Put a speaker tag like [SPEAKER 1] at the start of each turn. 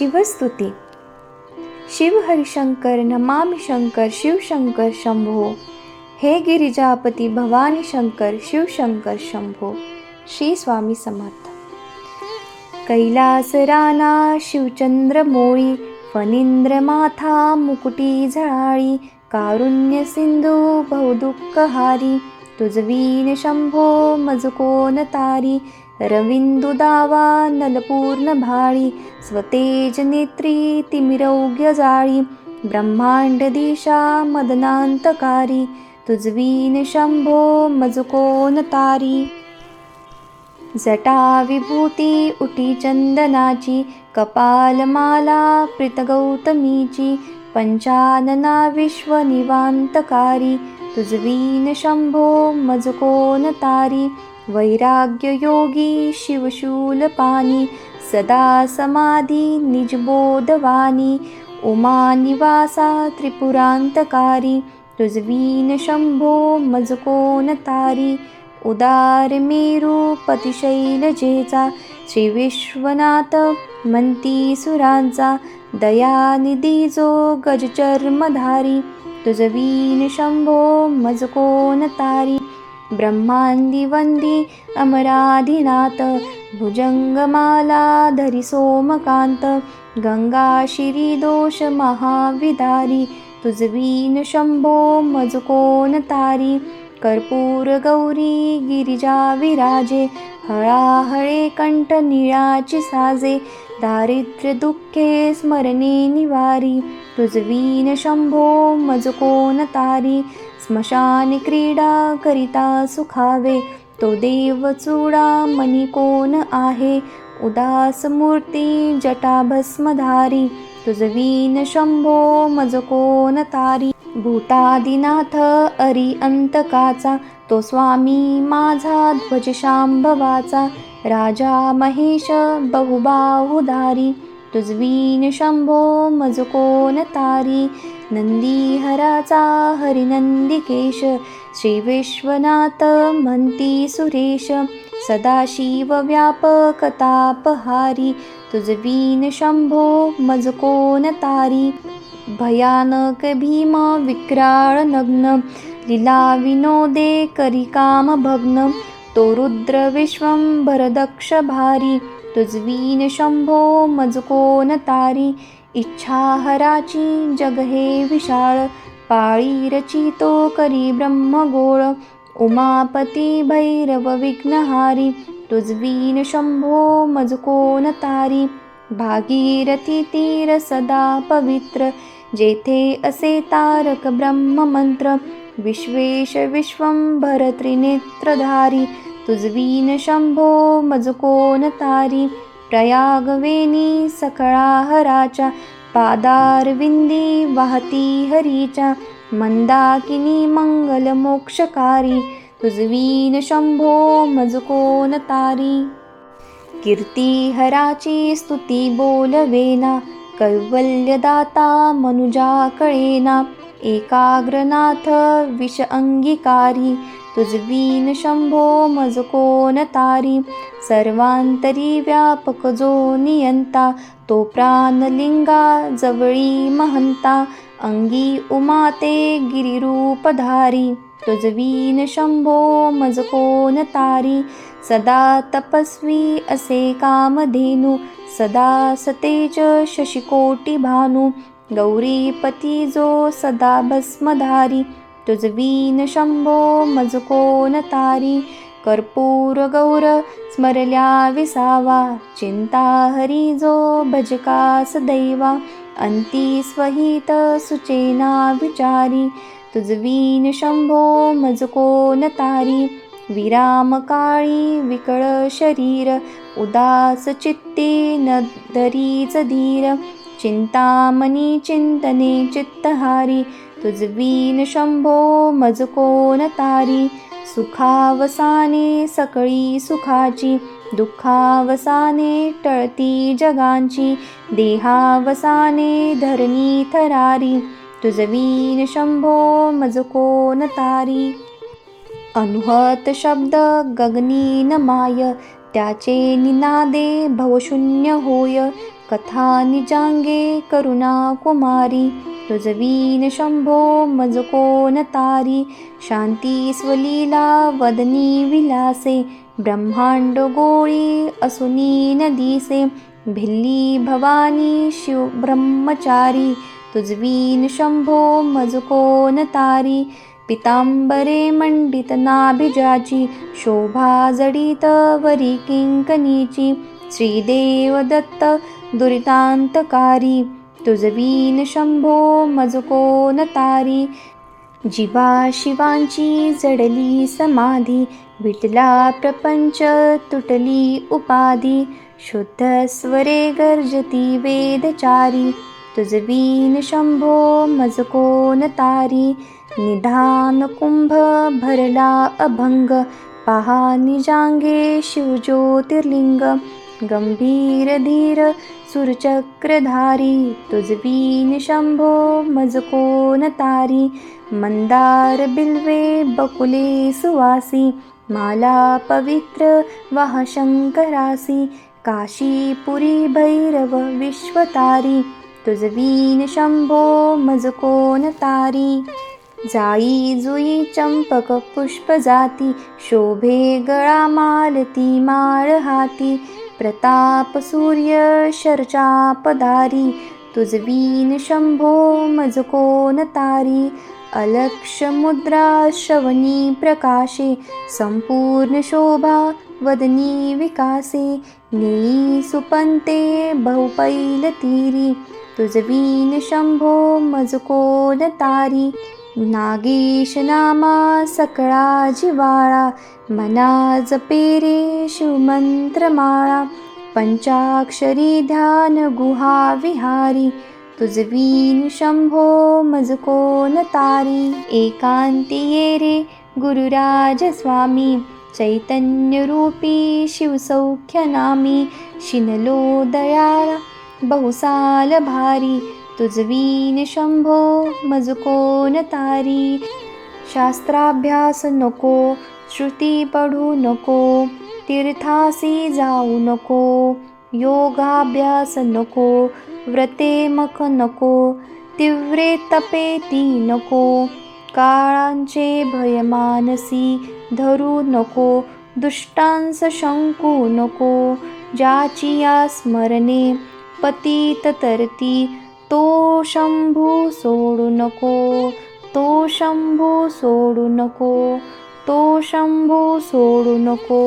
[SPEAKER 1] शिवस्तुती. शिव हरिशंकर नमामि शंकर शिवशंकर शंभो. हे गिरिजापती भवानी शंकर शिवशंकर शंभो. श्री स्वामी समर्थ. कैलास राना शिवचंद्र मोळी फणींद्र माथा मुकुटी झळाळी कारुण्य सिंधू बहुदुःखहारी तुजवीन शंभो मजकोन तारी रविंदुदावा नलपूर्ण भाळी स्वतेज नेत्री तिमिरौग्य जाळी ब्रह्मांड दिशा मदनांतकारी तुजवीन शंभो मजकोन तारी. जटा विभूती उटी चंदनाची कपालमाला प्रितगौतमीची पंचानना विश्वनिवांतकारी तुजवीन शंभो मजकोन तारी. वैराग्य योगी शिवशूलपानी सदा समाधी निजबोधवानी उमा निवासा त्रिपुरांतकारी तुझवीन शंभो मजकोन तारी उदार मेरू पतिशैलजेचा श्री विश्वनाथ मंती सुरांचा दयानिधी जो गजचर्मधारी तुजवीन शंभो मजकोन तारी ब्रह्मांदी वंदी अमराधिनाथ भुजंगमाला धरी सोमकांत गंगा शिरी दोष महाविदारी तुझवीन शंभो मज कोण तारी कर्पूर गौरी गिरिजा विराजे हळाहळे कंठ निळाची साजे दारिद्र्य दुःखे स्मरणे निवारी. तुझवीन शंभो मजकोन तारी स्मशान क्रीडा करिता सुखावे. तो देव चुडा मनी कोण आहे उदास मूर्ती जटा भस्मधारी. तुझवीन शंभो मजकोन तारी भूतादिनाथ अरी अंतकाचा. तो स्वामी माझा ध्वज शांभवाचा राजा महेश बहुबाहुधारी तुझवीन शंभो मज कोण तारी नंदीहराचा हरिनंदिकेश श्री विश्वनाथ म्हणती सुरेश सदाशिव व्यापकतापहारी तुझवीन शंभो मज कोण तारी भयानक भीम विक्राळ नग्न लीला विनोदे करी काम भग्न तो रुद्र विश्वं दक्ष भारी तुजवीन शंभो मजकोन तारी इच्छा हराची जग हे विशाळ पाळी रचितो करी ब्रह्मगोळ उमापती भैरव विघ्नहारी तुजवीन शंभो मजकोन तारी भागीरथी तीर सदा पवित्र जेथे असे तारक ब्रह्ममंत्र विश्वेश विश्वंभर त्रिनेत्रधारी तुझवीन शंभो तारी प्रयागवेनी सकळाहराच्या पादारविंदी वाहती हरीच्या मंदाकिनी मंगल मोक्षकारी तुझवीन शंभो मज तारी. कीर्ती हराची स्तुती बोलवेना कैवल्यदाता मनुजा कळेना एकाग्रनाथ विष अंगीकारी तुझवीन शंभो मज तारी? सर्वांतरी व्यापक जो नियंता तो प्राणलिंगा जवळी महंता. अंगी उमाते गिरिरूपधारी तुझवीन शंभो मज तारी? सदा तपस्वी असे कामधेनु सदा सतेज शशिकोटी भानू. गौरीपती जो सदा भस्मधारी तुजवीन शंभो मज तारी. कर्पूर गौर स्मरल्या विसावा चिंता हरी जो भजकास दैवा. अंती स्वहित सुचेना विचारी तुजवीन शंभो मज तारी. विराम काळी विकळ शरीर उदास चित्ते न धरीच धीर. चिंतामणी चिंतने चित्तहारी तुझवीन शंभो मज तारी सुखावसाने सकळी सुखाची दुःखावसाने टळती जगांची देहावसाने धरणी थरारी तुझवीन शंभो मज तारी. अनुहत शब्द गगनी न माय त्याचे निनादे भवशून्य होय कथा निजांगे करुणा कुमारी रुजवीन शंभो मज कोण तारी शांती स्वलीला वदनी विलासे ब्रह्मांड गोळी असुनी नदीसे भिल्ली भवानी शिव ब्रह्मचारी तुझवीन शंभो मजको न तारी पितांबरे मंडित नाभिजाची शोभा जडित वरी किंकनीची श्रीदेव दत्त दुरितांतकारी तुझवीन शंभो मजको न तारी जीवा शिवांची जडली समाधी विटला प्रपंच तुटली उपाधी. शुद्ध स्वरे गर्जती वेदचारी तुझवीन शंभो मजको न तारी निधान कुंभ भरला अभंग पहा निजांगे शिवज्योतिर्लिंग. गम्भीर धीर सुरचक्रधारी तुजवीन शम्भो मजकोन तारी मन्दार बिल्वे बकुले सुवासी माला पवित्र वा शंकरासि काशीपुरी भैरव विश्वतारी तुजवीन तुजबीन शम्भो मजकोन तारी। जायि जुई चम्पक पुष्पजाति शोभे गा मालति माळहाी प्रताप सूर्य शरचापधारी तुजवीन शंभो मजकोन तारी? अलक्ष मुद्रा श्रवणी प्रकाशे संपूर्ण शोभा वदनी विकासे नेई सुपंते बहुपैल तीरी तुझवीन शंभो मजकोन तारी? नागेश नामा सकळा जिवाळा मना जपेरे शिवमंत्रमाळा पंचाक्षरी ध्यान गुहा विहारी तुझवीन शंभो मजकोन तारी एकांती ये रे गुरुराज स्वामी चैतन्यरूपी शिवसौख्यनामी शिनलो दयाळा बहुसाल भारी तुझवीन शंभो मज तारी? शास्त्राभ्यास नको श्रुती पढू नको तीर्थासी जाऊ नको योगाभ्यास नको व्रते मख नको तीव्रे तपे ती नको काळांचे भय मानसी धरू नको दुष्टांस शंकू नको ज्याची या स्मरणे पतित तरती तो शंभू सोडू नको तो शंभू सोडू नको तो शंभू सोडू नको।